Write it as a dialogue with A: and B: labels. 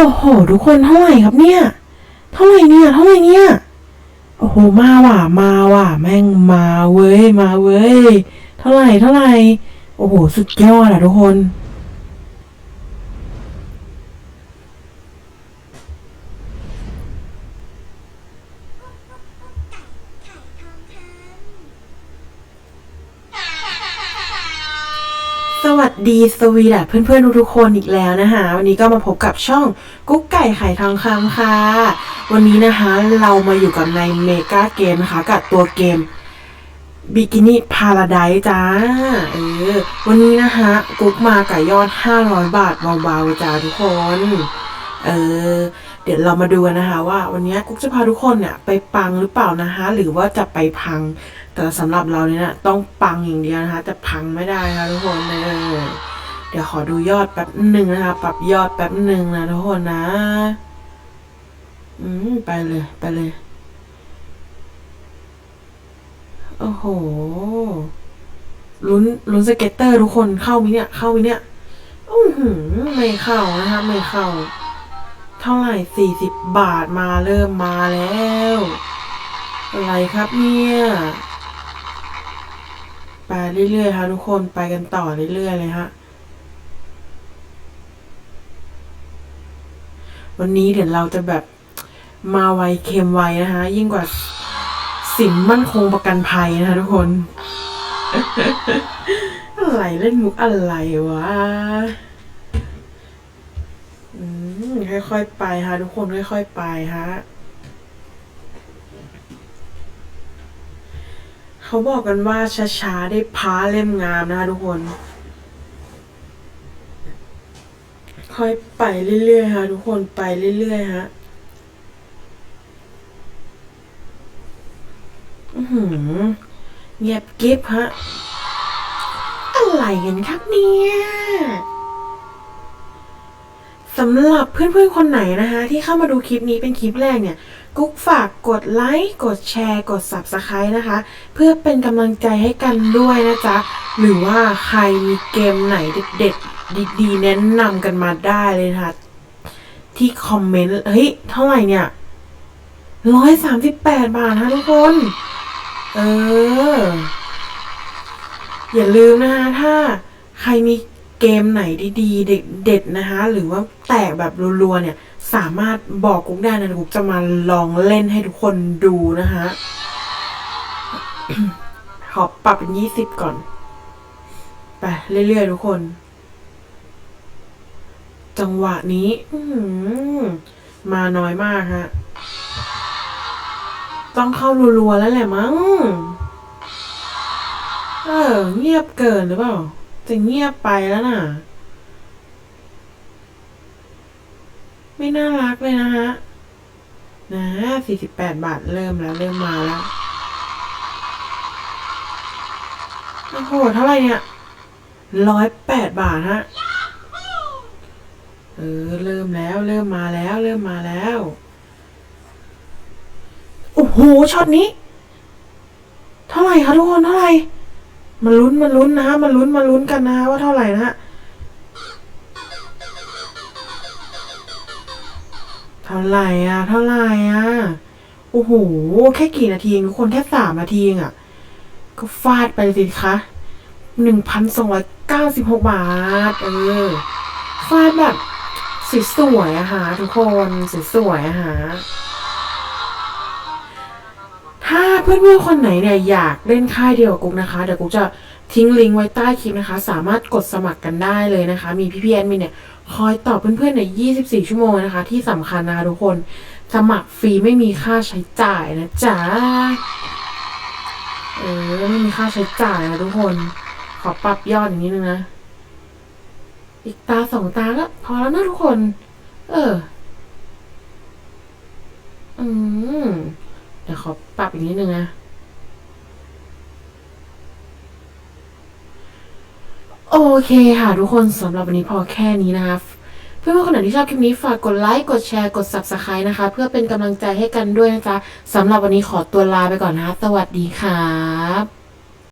A: อ้โห ทุกคนเท่าไหร่ครับเนี่ย เท่าไหร่เนี่ย เท่าไหร่เนี่ย โอ้โห มาว่ะ มาว่ะ แม่งมาเว้ย มาเว้ย เท่าไหร่ เท่าไหร่ โอ้โห สุดยอดอะทุกคน สวัสดีสวีดัตเพื่อนๆทุกๆคนอีกแล้วนะคะวันนี้ก็มาพบกับช่องกุ๊กไก่ไข่ทองคำค่ะ วันนี้นะคะเรามาอยู่กับในเมกาเกมนะคะกับตัวเกมบิกินี่พาราไดจ้าเออวันนี้นะคะกุ๊กมากับยอด 500 บาทเบาๆจ้าทุกคนเออเดี๋ยวเรามาดูกันนะคะว่าวันนี้กุ๊กจะพาทุกคนเนี่ยไปปังหรือเปล่านะคะหรือว่าจะไปพัง แต่สำหรับเราเนี่ยนะต้องปังอย่างเดียวนะคะจะพังไม่ได้นะทุกคนเออเดี๋ยวขอดูยอดแป๊บหนึ่งนะคะ ปรับยอดแป๊บหนึ่งนะทุกคนนะ อืมไปเลยไปเลย โอ้โหลุ้นลุ้นสเก็ตเตอร์ทุกคนเข้ามิเนี่ย เข้ามิเนี่ยอือหือไม่เข้านะคะไม่เข้า เท่าไหร่สี่สิบบาทมาเริ่มมาแล้ว อะไรครับเนี่ย ไปเรื่อยๆค่ะทุกคนไปกันต่อเรื่อยๆเลยฮะวันนี้เดี๋ยวเราจะแบบมาไวเค็มไวนะคะยิ่งกว่าสินมั่นคงประกันภัยนะคะทุกคน อะไรเล่นมุกอะไรวะอืมค่อยๆไปค่ะทุกคนค่อยๆไปฮะ เขาบอกกันว่าช้าๆได้พ้าเล่มงามนะคะทุกคน ค่อยไปเรื่อยๆค่ะทุกคนไปเรื่อยๆฮะอื้อหือเงียบกิ๊บฮะ อะไรกันครับเนี่ย สำหรับเพื่อนๆคนไหนนะคะที่เข้ามาดูคลิปนี้เป็นคลิปแรกเนี่ย กุ๊กฝากกดไลค์ กดแชร์ กด Subscribe นะคะ เพื่อเป็นกำลังใจให้กันด้วยนะจ๊ะ หรือว่าใครมีเกมไหนเด็ดๆ ดีๆ แนะนำกันมาได้เลยนะคะ ที่คอมเมนต์ เฮ้ย เท่าไหร่เนี่ยร้อยสามสิบแปดบาทนะทุกคน เออ อย่าลืมนะคะถ้าใครมี เกมไหนดีๆ เด็ดๆนะคะ หรือว่าแตกแบบรัวๆเนี่ย สามารถบอกกุ๊กได้นะกุ๊กจะมาลองเล่นให้ทุกคนดูนะคะขอปรับเป็นยี่สิบก่อน ไป เรื่อยๆ ทุกคน จังหวะนี้มาน้อยมากฮะ ต้องเข้ารัวๆแล้วแหละมั้ง เออ เงียบเกินหรือเปล่า จะเงียบไปแล้วน่ะ ไม่น่ารักเลยนะฮะ นะสี่สิบแปดบาทเริ่มแล้ว เริ่มมาแล้วโอ้โหเท่าไหร่เนี่ยร้อยแปดบาทฮะ เออ เริ่มแล้ว เริ่มมาแล้ว เริ่มมาแล้ว โอ้โห ช็อตนี้ เท่าไหร่คะทุกคน เท่าไหร่ มาลุ้นมาลุ้นนะฮะมาลุ้นมาลุ้นกันนะฮะว่าเท่าไหร่นะฮะเท่าไหร่อะ เท่าไหร่อะโอ้โหแค่กี่นาทีทุกคนแค่สามนาทีเองอะ ก็ฟาดไปสิคะหนึ่งพันสองร้อยเก้าสิบหกบาท เออ ฟาดแบบสวยๆอะฮะทุกคนสวยๆอะฮะ เพื่อนๆคนไหนเนี่ยอยากเล่นค่ายเดียวกับกุ๊กนะคะ เดี๋ยวกุ๊กจะทิ้งลิงก์ไว้ใต้คลิปนะคะ สามารถกดสมัครกันได้เลยนะคะ มีพี่ๆแอดมินเนี่ยคอยตอบเพื่อนๆใน 24 ชั่วโมงนะคะ ที่สำคัญนะคะทุกคน สมัครฟรีไม่มีค่าใช้จ่ายนะจ๊ะ เออไม่มีค่าใช้จ่ายนะทุกคน ขอปรับยอดอย่างนี้นึงนะ อีกตาสองตาก็พอแล้วนะทุกคน เออ อืม ดี๋ยวขอปรับอีกนิดนึงนะ โอเคค่ะ ทุกคนสำหรับวันนี้พอแค่นี้นะคะ เพื่อนๆคนไหนที่ชอบคลิปนี้ฝากกดไลค์ กดแชร์ กด subscribe นะคะ เพื่อเป็นกำลังใจให้กันด้วยนะจ๊ะสำหรับวันนี้ขอตัวลาไปก่อนนะคะสวัสดีครับ